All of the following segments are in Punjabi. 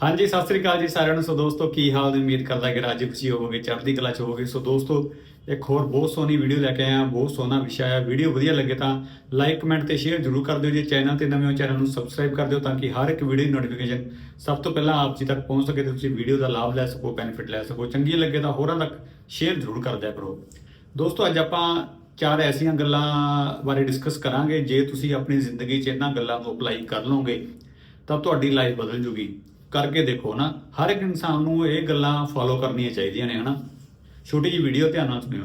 ਹਾਂਜੀ, ਸਤਿ ਸ੍ਰੀ ਅਕਾਲ ਜੀ ਸਾਰਿਆਂ ਨੂੰ। ਸੋ ਦੋਸਤੋ, ਕੀ ਹਾਲ ਨੇ? ਉਮੀਦ ਕਰਦਾ ਕਿ ਰਾਜੀ ਖੁਸ਼ੀ ਹੋਵੋਗੇ, ਚੜ੍ਹਦੀ ਕਲਾ ਚ ਹੋਵੋਗੇ। ਸੋ ਦੋਸਤੋ, ਇੱਕ ਹੋਰ ਬਹੁਤ ਸੋਹਣੀ ਵੀਡੀਓ ਲੈ ਕੇ ਆਇਆ ਬਹੁਤ ਸੋਹਣਾ ਵਿਸ਼ਾ ਹੈ। ਵੀਡੀਓ ਵਧੀਆ ਲੱਗੇ ਤਾਂ ਲਾਈਕ ਕਮੈਂਟ ਤੇ ਸ਼ੇਅਰ ਜ਼ਰੂਰ ਕਰ ਦਿਓ ਜੇ। ਚੈਨਲ ਤੇ ਨਵੇਂ ਹੋ, ਚੈਨਲ ਨੂੰ ਸਬਸਕ੍ਰਾਈਬ ਕਰ ਦਿਓ ਤਾਂ ਕਿ ਹਰ ਇੱਕ ਵੀਡੀਓ ਦੀ ਨੋਟੀਫਿਕੇਸ਼ਨ ਸਭ ਤੋਂ ਪਹਿਲਾਂ ਆਪ ਜੀ ਤੱਕ ਪਹੁੰਚ ਸਕੇ ਤੇ ਤੁਸੀਂ ਵੀਡੀਓ ਦਾ ਲਾਭ ਲੈ ਸਕੋ ਬੈਨੀਫਿਟ ਲੈ ਸਕੋ। ਚੰਗੀ ਲੱਗੇ ਤਾਂ ਹੋਰਾਂ ਤੱਕ ਸ਼ੇਅਰ ਜ਼ਰੂਰ ਕਰ ਦਿਆ ਕਰੋ। ਦੋਸਤੋ, ਅੱਜ ਆਪਾਂ ਚਾਰ ਐਸੀਆਂ ਗੱਲਾਂ ਬਾਰੇ ਡਿਸਕਸ ਕਰਾਂਗੇ। ਜੇ ਤੁਸੀਂ ਆਪਣੀ ਜ਼ਿੰਦਗੀ 'ਚ ਇਹਨਾਂ ਗੱਲਾਂ ਨੂੰ ਅਪਲਾਈ ਕਰ ਲਓਗੇ, ਤਾਂ ਤੁਹਾਡੀ ਲਾਈਫ ਬਦਲ ਜੂਗੀ। ਕਰਕੇ ਦੇਖੋ ਨਾ, ਹਰ ਇੱਕ ਇਨਸਾਨ ਨੂੰ ਇਹ ਗੱਲਾਂ ਫੋਲੋ ਕਰਨੀਆਂ ਚਾਹੀਦੀਆਂ ਨੇ, ਹਨਾ? ਛੋਟੀ ਜਿਹੀ ਵੀਡੀਓ ਧਿਆਨ ਨਾਲ ਸੁਣਿਓ।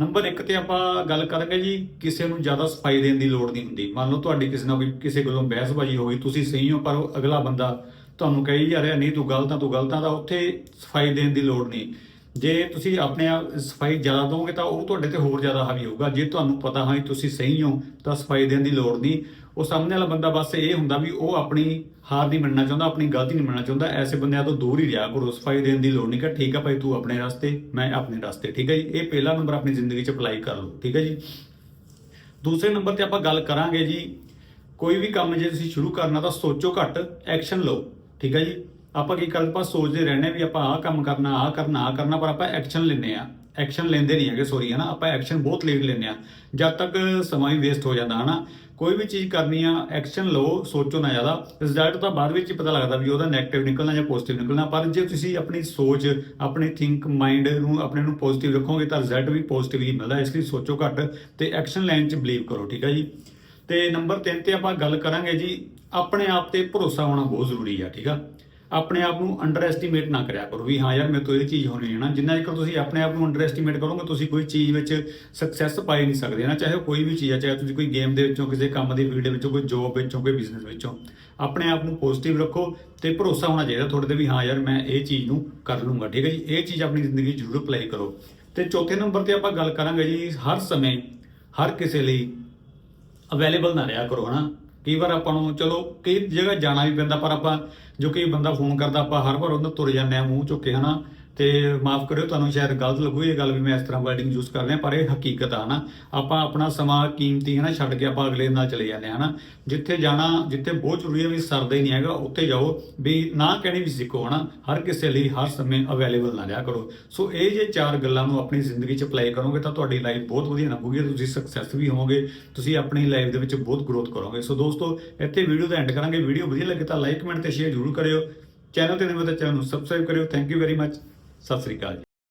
ਨੰਬਰ 1 ਤੇ ਆਪਾਂ ਗੱਲ ਕਰਾਂਗੇ ਜੀ, ਕਿਸੇ ਨੂੰ ਜ਼ਿਆਦਾ ਸਫ਼ਾਈ ਦੇਣ ਦੀ ਲੋੜ ਨਹੀਂ ਹੁੰਦੀ। ਮੰਨ ਲਓ ਤੁਹਾਡੀ ਕਿਸੇ ਨਾਲ ਕੋਈ, ਕਿਸੇ ਕੋਲੋਂ ਬਹਿਸਬਾਜ਼ੀ ਹੋ ਗਈ, ਤੁਸੀਂ ਸਹੀ ਹੋ, ਪਰ ਉਹ ਅਗਲਾ ਬੰਦਾ ਤੁਹਾਨੂੰ ਕਹੀ ਜਾ ਰਿਹਾ ਨਹੀਂ, ਤੂੰ ਗਲਤ ਆ, ਤੂੰ ਗਲਤ ਆ, ਤਾਂ ਉੱਥੇ ਸਫ਼ਾਈ ਦੇਣ ਦੀ ਲੋੜ ਨਹੀਂ। ਜੇ ਤੁਸੀਂ ਆਪਣੇ ਆਪ ਸਫ਼ਾਈ ਜ਼ਿਆਦਾ ਦੋਗੇ ਤਾਂ ਉਹ ਤੁਹਾਡੇ ਤੇ ਹੋਰ ਜ਼ਿਆਦਾ ਹਾਵੀ ਹੋਊਗਾ। ਜੇ ਤੁਹਾਨੂੰ ਪਤਾ ਹਾਂ ਤੁਸੀਂ ਸਹੀ ਹੋ, ਤਾਂ ਸਫ਼ਾਈ ਦੇਣ ਦੀ ਲੋੜ ਨਹੀਂ। ਉਹ ਸਾਹਮਣੇ ਵਾਲਾ ਬੰਦਾ ਬਸ ਇਹ ਹੁੰਦਾ ਵੀ ਉਹ ਆਪਣੀ ਹਾਰ ਨਹੀਂ ਮੰਨਣਾ ਚਾਹੁੰਦਾ, ਆਪਣੀ ਗਲਤੀ ਨਹੀਂ ਮੰਨਣਾ ਚਾਹੁੰਦਾ। ਐਸੇ ਬੰਦਿਆਂ ਤੋਂ ਦੂਰ ਹੀ ਰਿਹਾ ਕਰੋ। ਸਫ਼ਾਈ ਦੇਣ ਦੀ ਲੋੜ ਨਹੀਂ ਕਿ ਠੀਕ ਆ ਭਾਈ ਤੂੰ ਆਪਣੇ ਰਸਤੇ, ਮੈਂ ਆਪਣੇ ਰਸਤੇ। ਠੀਕ ਹੈ ਜੀ? ਇਹ ਪਹਿਲਾ ਨੰਬਰ ਆਪਣੀ ਜ਼ਿੰਦਗੀ 'ਚ ਅਪਲਾਈ ਕਰ ਲਓ। ਠੀਕ ਹੈ ਜੀ? ਦੂਸਰੇ ਨੰਬਰ ਤੇ ਆਪਾਂ ਗੱਲ ਕਰਾਂਗੇ ਜੀ। ਕੋਈ ਵੀ ਕੰਮ ਜੇ ਤੁਸੀਂ ਸ਼ੁਰੂ ਕਰਨਾ ਤਾਂ ਸੋਚੋ ਘੱਟ, ਐਕਸ਼ਨ ਲਓ। ਠੀਕ ਹੈ ਜੀ? ਆਪਾਂ ਕੀ ਕਰਦੇ ਆਪਾਂ ਸੋਚਦੇ ਰਹਿੰਦੇ ਵੀ ਆਪਾਂ ਆਹ ਕੰਮ ਕਰਨਾ, ਆਹ ਕਰਨਾ ਆਹ ਕਰਨਾ, ਪਰ ਆਪਾਂ ਐਕਸ਼ਨ ਲੈਂਦੇ ਆ ਐਕਸ਼ਨ ਲੈਂਦੇ ਨਹੀਂ ਹੈਗੇ ਸੋਰੀ ਹਨਾ? ਆਪਾਂ ਐਕਸ਼ਨ ਬਹੁਤ ਲੇਟ ਲੈਂਦੇ ਆ ਜਦ ਤੱਕ ਸਮਾਂ ਹੀ ਵੇਸਟ ਹੋ ਜਾਂਦਾ, ਹਨਾ? ਕੋਈ ਵੀ ਚੀਜ਼ ਕਰਨੀ ਆ ਐਕਸ਼ਨ ਲਓ, ਸੋਚੋ ਨਾ ਜ਼ਿਆਦਾ। ਰਿਜ਼ਲਟ ਤਾਂ ਬਾਅਦ ਵਿੱਚ ਹੀ ਪਤਾ ਲੱਗਦਾ ਵੀ ਉਹਦਾ 네ਗੇਟਿਵ ਨਿਕਲਣਾ ਜਾਂ ਪੋਜ਼ਿਟਿਵ ਨਿਕਲਣਾ। ਪਰ ਜੇ ਤੁਸੀਂ ਆਪਣੀ ਸੋਚ, ਆਪਣੀ ਥਿੰਕ ਮਾਈਂਡ ਨੂੰ, ਆਪਣੇ ਨੂੰ ਪੋਜ਼ਿਟਿਵ ਰੱਖੋਗੇ, ਤਾਂ ਰਿਜ਼ਲਟ ਵੀ ਪੋਜ਼ਿਟਿਵ ਹੀ ਮਿਲਦਾ। ਇਸ ਲਈ ਸੋਚੋ ਘੱਟ ਤੇ ਐਕਸ਼ਨ ਲੈਣ 'ਚ ਬਲੀਵ ਕਰੋ, ਠੀਕ ਆ ਜੀ? ਤੇ ਨੰਬਰ 3 ਤੇ ਆਪਾਂ ਗੱਲ ਕਰਾਂਗੇ ਜੀ, ਆਪਣੇ ਆਪ ਤੇ ਭਰੋਸਾ ਹੋਣਾ ਬਹੁਤ ਜ਼ਰੂਰੀ ਆ, ਠੀਕ ਆ? ਆਪਣੇ ਆਪ ਨੂੰ ਅੰਡਰ ਐਸਟੀਮੇਟ ਨਾ ਕਰਿਆ ਕਰੋ ਵੀ ਹਾਂ ਯਾਰ ਮੇਰੇ ਤੋਂ ਇਹ ਚੀਜ਼ ਹੋਣੀ ਹੈ ਨਾ। ਜਿੰਨਾ ਚਿਰ ਤੁਸੀਂ ਆਪਣੇ ਆਪ ਨੂੰ ਅੰਡਰ ਐਸਟੀਮੇਟ ਕਰੋਗੇ, ਤੁਸੀਂ ਕੋਈ ਚੀਜ਼ ਵਿੱਚ ਸਕਸੈਸ ਪਾਈ ਨਹੀਂ ਸਕਦੇ ਨਾ, ਚਾਹੇ ਉਹ ਕੋਈ ਵੀ ਚੀਜ਼ ਆ, ਚਾਹੇ ਤੁਸੀਂ ਕੋਈ ਗੇਮ ਦੇ ਵਿੱਚੋਂ, ਕਿਸੇ ਕੰਮ ਦੀ ਫੀਲਡ ਵਿੱਚੋਂ, ਕੋਈ ਜੋਬ ਵਿੱਚੋਂ, ਕੋਈ ਬਿਜ਼ਨਸ ਵਿੱਚੋਂ। ਆਪਣੇ ਆਪ ਨੂੰ ਪੋਜ਼ਿਟਿਵ ਰੱਖੋ ਤੇ ਭਰੋਸਾ ਹੋਣਾ ਚਾਹੀਦਾ ਤੁਹਾਡੇ ਤੇ ਵੀ ਹਾਂ ਯਾਰ ਮੈਂ ਇਹ ਚੀਜ਼ ਨੂੰ ਕਰ ਲੂੰਗਾ, ਠੀਕ ਹੈ ਜੀ? ਇਹ ਚੀਜ਼ ਆਪਣੀ ਜ਼ਿੰਦਗੀ 'ਚ ਜ਼ਰੂਰ ਅਪਲਾਈ ਕਰੋ। ਤੇ ਚੌਥੇ ਨੰਬਰ ਤੇ ਆਪਾਂ ਗੱਲ ਕਰਾਂਗੇ ਜੀ, ਹਰ ਸਮੇਂ, ਹਰ ਕਿਸੇ ਲਈ ਅਵੇਲੇਬਲ ਨਾ ਰਿਹਾ ਕਰੋ, ਹਨਾ? ਕਈ ਵਾਰ ਆਪਾਂ ਨੂੰ, ਚਲੋ, ਕਈ ਜਗ੍ਹਾ ਜਾਣਾ ਵੀ ਪੈਂਦਾ, ਪਰ ਆਪਾਂ, ਜੋ ਕਈ ਬੰਦਾ ਫੋਨ ਕਰਦਾ, ਆਪਾਂ ਹਰ ਵਾਰ ਉਹਨਾਂ ਤੁਰ ਜਾਂਦੇ ਆ ਮੂੰਹ ਚੁੱਕੇ ਕੇ, ਹਨਾ? ਤੇ ਮਾਫ ਕਰਿਓ, ਤੁਹਾਨੂੰ ਸ਼ਾਇਦ ਗਲਤ ਲੱਗੂ ਇਹ ਗੱਲ ਵੀ ਮੈਂ ਇਸ ਤਰ੍ਹਾਂ ਵਰਡਿੰਗ ਯੂਜ਼ ਕਰ ਰਿਹਾ, ਪਰ ਇਹ ਹਕੀਕਤ ਆ ਨਾ। ਆਪਾਂ ਆਪਣਾ ਸਮਾਂ, ਕੀਮਤੀ ਹੈ ਨਾ, ਛੱਡ ਕੇ ਆਪਾਂ ਅਗਲੇ ਨਾਲ ਚਲੇ ਜਾਂਦੇ ਹਾਂ ਨਾ। ਜਿੱਥੇ ਜਾਣਾ, ਜਿੱਥੇ ਬਹੁਤ ਜ਼ਰੂਰੀ ਹੈ ਵੀ ਸਰਦਾ ਹੀ ਨਹੀਂ ਹੈਗਾ, ਉੱਥੇ ਜਾਓ ਵੀ ਨਾ ਕਹਿਣੀ ਵੀ ਸਿੱਖੋ ਹਨਾ। ਹਰ ਕਿਸੇ ਲਈ ਹਰ ਸਮੇਂ ਅਵੇਲੇਬਲ ਨਾ ਰਿਹਾ ਕਰੋ। ਸੋ ਇਹ ਜੇ ਚਾਰ ਗੱਲਾਂ ਨੂੰ ਆਪਣੀ ਜ਼ਿੰਦਗੀ 'ਚ ਅਪਲਾਈ ਕਰੋਗੇ ਤਾਂ ਤੁਹਾਡੀ ਲਾਈਫ ਬਹੁਤ ਵਧੀਆ ਲੱਗੂਗੀ ਤੁਸੀਂ ਸਕਸੈਸ ਵੀ ਹੋਵੋਗੇ, ਤੁਸੀਂ ਆਪਣੀ ਲਾਈਫ ਦੇ ਵਿੱਚ ਬਹੁਤ ਗਰੋਥ ਕਰੋਗੇ। ਸੋ ਦੋਸਤੋ, ਇੱਥੇ ਵੀਡੀਓ ਦਾ ਐਂਡ ਕਰਾਂਗੇ। ਵੀਡੀਓ ਵਧੀਆ ਲੱਗੇ ਤਾਂ ਲਾਈਕ ਕਮੈਂਟ ਤੇ ਸ਼ੇਅਰ ਜ਼ਰੂਰ ਕਰਿਓ। ਚੈਨਲ ਤੇ ਨਵੇਂ ਤਾਂ ਚੈਨਲ ਨੂੰ ਸਬਸਕ੍ਰਾਈਬ ਕਰਿਓ। Thank you very much Sat Sri ਅਕਾਲ ਜੀ।